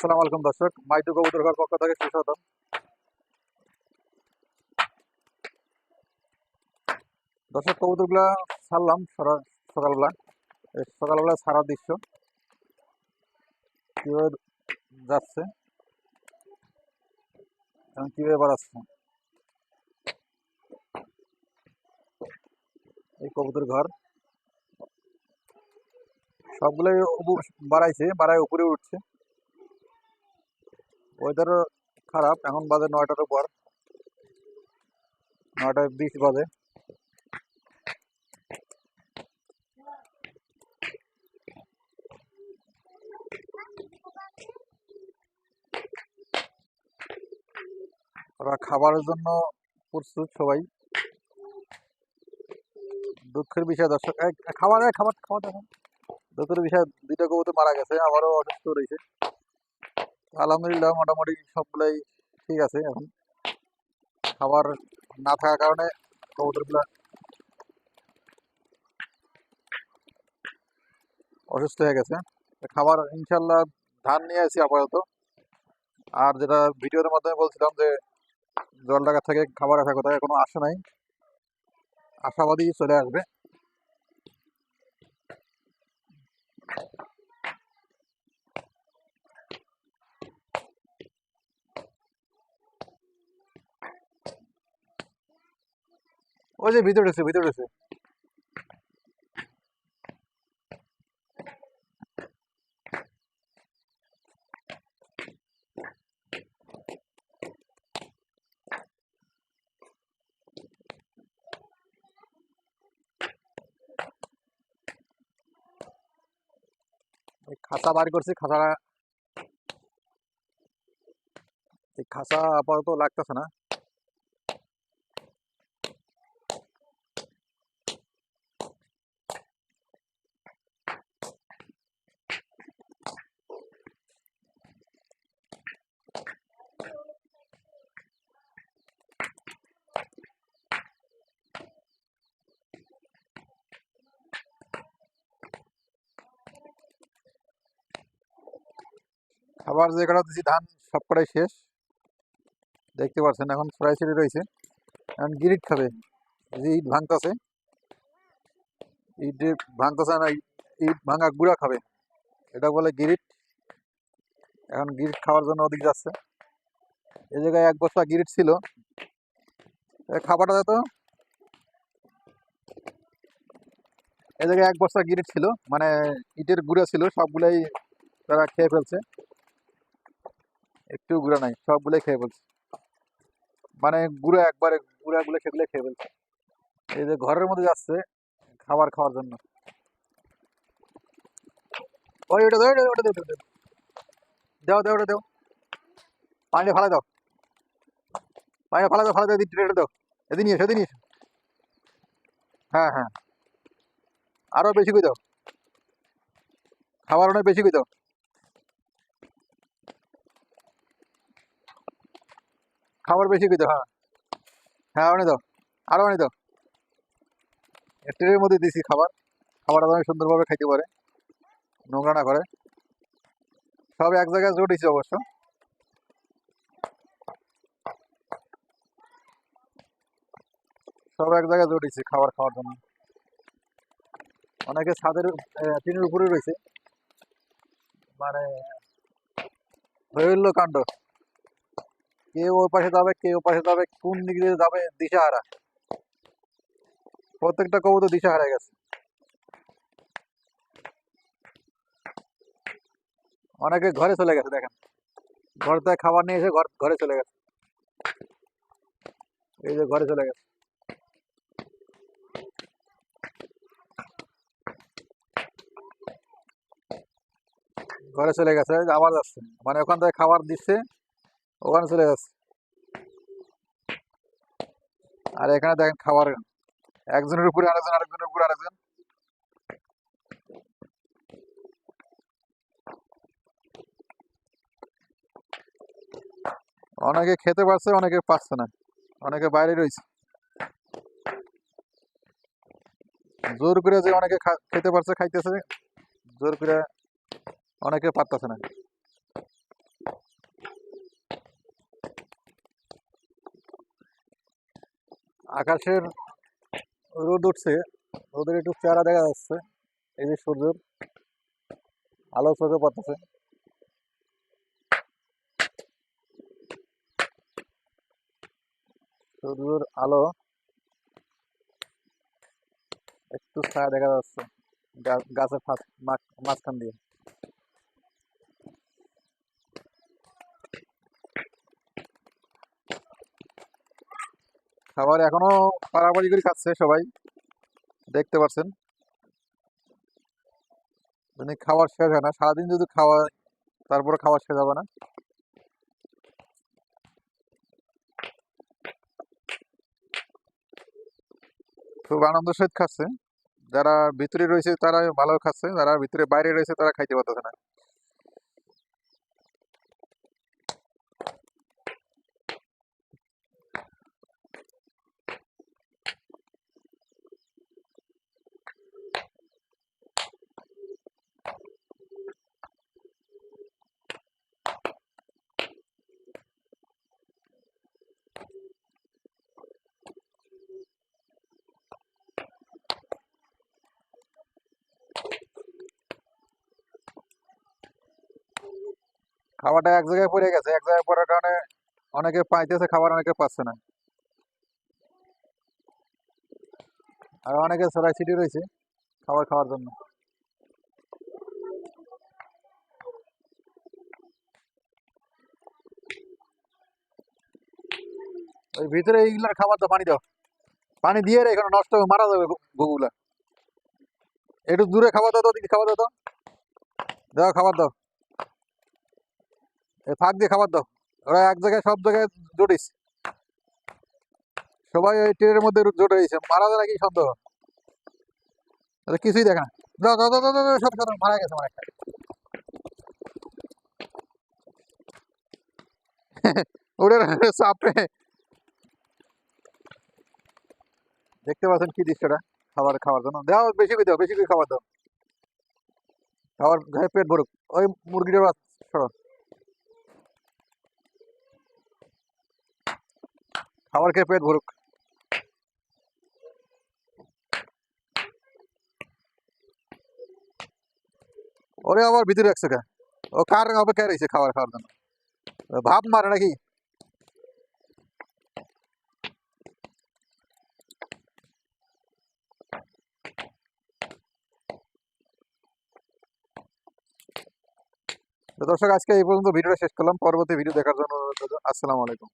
আসসালামু আলাইকুম দর্শক মাইটু কবুতর ঘর পক্ষ থেকে সুস্বাগতম। দর্শক, কবুতরগুলা ছাড়লাম সকালবেলা। সকালবেলা সারা দৃশ্য কীভাবে যাচ্ছে এবং কীভাবে বাড়াচ্ছে। এই কবুতর ঘর সবগুলোই বাড়াইছে, বাড়ায় উপরে উঠছে। ওয়েদারও খারাপ, এখন বাজে নয়টার উপর। নয়টায় বিশ বাজে। ওরা খাবারের জন্য প্রস্তুত সবাই। দুঃখের বিষয়, দর্শক খাবার খাবার খাবার দেখেন দুঃখের বিষয়, দুইটা কবুতর মারা গেছে, আবারও অসুস্থ রয়েছে। আলহামদুলিল্লাহ মোটামুটি সবগুলাই ঠিক আছে এখন। খাবার না থাকার কারণে কবুতরগুলা অসুস্থ হয়ে গেছে। খাবার ইনশাল্লাহ ধান নিয়ে আসি আপাতত। আর যেটা ভিডিওর মাধ্যমে বলছিলাম যে জলডাকা থেকে খাবার আসার কথা এখনও আসে নাই। আশাবাদী চলে আসবে। ওই যে ভিতরে ঢুকছে ভিতরে এই খাঁচা বার করছি এই খাঁচা আপাতত লাগতেছে না। খাবার যে কটা দিছি, ধান সব কটাই শেষ। দেখতে পাচ্ছেন এখন ছড়াই ছিড়ে রয়েছে। এখন গিরিট খাবে। যে ইট ভাঙতেছে ইট ভাঙতেছে না, ইট ভাঙা গুঁড়া খাবে। এটা বলে গিরিট। এখন গিরিট খাওয়ার জন্য ওদিক যাচ্ছে। এই জায়গায় এক বস্তা গিরিট ছিল। খাবারটা দে তো। এই জায়গায় এক বস্তা গিরিট ছিল। মানে ইটের গুঁড়া ছিল, সবগুলাই তারা খেয়ে ফেলছে। একটু গুঁড়া নাই, সবগুলোই খেয়ে ফেলছে। মানে গুঁড়া একবারে গুঁড়া গুলো সেগুলো খেয়ে ফেলছে। এই যে ঘরের মধ্যে যাচ্ছে খাবার খাওয়ার জন্য। ওই ওটা ওটা ওটা দাও দাও। দাও, ওটা দাও পানিটা ফালা দাও। পানিটা ফালা দাও ফালা দাও এদিকে দাও এদিন নিয়ে এসো এদিন নিয়ে হ্যাঁ হ্যাঁ। আরও বেশি করে দাও। খাবার অনেক বেশি করে দাও। খাবার বেশি করে হ্যাঁ। হ্যাঁ অনেক দাও। আরও অনেক দাও। ট্রেনের মধ্যে দিছি খাবার। খাবার অনেক সুন্দরভাবে খাইতে পারে। নোংরা না করে। সব এক জায়গায় জোর দিছি অবশ্য। সব এক জায়গায় জোর দিছি খাবার খাওয়ার জন্য। অনেকে ছাদের টিনের উপরে রয়েছে। মানে হইল কাণ্ড। কে ওই পাশে যাবে, কে ও পাশে যাবে, কোন দিক দিয়ে যাবে, দিশাহারা। প্রত্যেকটা কবুতর দিশাহারা গেছে। অনেকে ঘরে চলে গেছে, দেখেন। ঘর থেকে খাবার নিয়ে এসে ঘর, ঘরে চলে গেছে। এই যে ঘরে চলে গেছে। ঘরে চলে গেছে, আবার যাচ্ছে। মানে ওখান থেকে খাবার দিচ্ছে। ওখানে চলে যাচ্ছে। আর এখানে দেখেন খাবার। একজনের উপরে আরেকজন, আরেকজনের উপরে আরেকজন। অনেকে খেতে পারছে, অনেকে পাচ্ছে না। অনেকে বাইরে রয়েছে। জোর করে যে অনেকে খেতে পারছে, খাইতেছে, জোর করে অনেকে পারতেছে না। আকাশের রোদ উঠছে, রোদের একটু চেহারা দেখা যাচ্ছে, এই যে সূর্যের আলো চোখে পড়তেছে। সূর্যের আলো একটু ছায়া দেখা যাচ্ছে গাছের মাঝখান দিয়ে। খাবার এখনও পারাপারি করে খাচ্ছে সবাই। দেখতে পাচ্ছেন মানে খাবার শেষ হয় না। সারাদিন যদি খাওয়া তারপরে খাবার শেষ হবে না। খুব আনন্দ সহিত খাচ্ছে। যারা ভিতরে রয়েছে তারা ভালো খাচ্ছে, যারা ভিতরে বাইরে রয়েছে তারা খাইতে পারতেছে না। খাবারটা এক জায়গায় পড়ে গেছে, এক জায়গায় পড়ার কারণে অনেকে পাইতেছে খাবার, অনেকে পাচ্ছে না। আর অনেকে সরাই সিটি রয়েছে খাবার খাওয়ার জন্য। ওই ভিতরে এইগুলার খাবার দাও, পানি দাও। পানি দিয়ে রে, এখানে নষ্ট মারা যাবে গুগুলা। একটু দূরে খাবার দাও তো খাবার দাও তো। দাও, খাবার দাও। ফাঁক দিয়ে খাবার দাও। ওরা এক জায়গায়, সব জায়গায় জড়িস সবাই ওই ট্রেনের মধ্যে জড়ে রয়েছে মারা যায় নাকি সন্দেহ। কিছুই দেখে না। সব মারা গেছে আমার একটা ওরে চাপে দেখতে পাচ্ছেন কি দৃশ্যটা? খাবার খাওয়ার জন্য। দাও, বেশি করে দাও, বেশি করে খাবার দাও। খাবার পেট ভরুক। ওই মুরগিটা সরো। খাবার খেয়ে পেট ভরুক। ওরে আবার ভিতরে রাখছে কে? ও কার অপেক্ষায় রয়েছে খাবার খাওয়ার জন্য? ভাব মারে নাকি? দর্শক, আজকে এই পর্যন্ত ভিডিওটা শেষ করলাম। পরবর্তী ভিডিও দেখার জন্য আসসালামু আলাইকুম।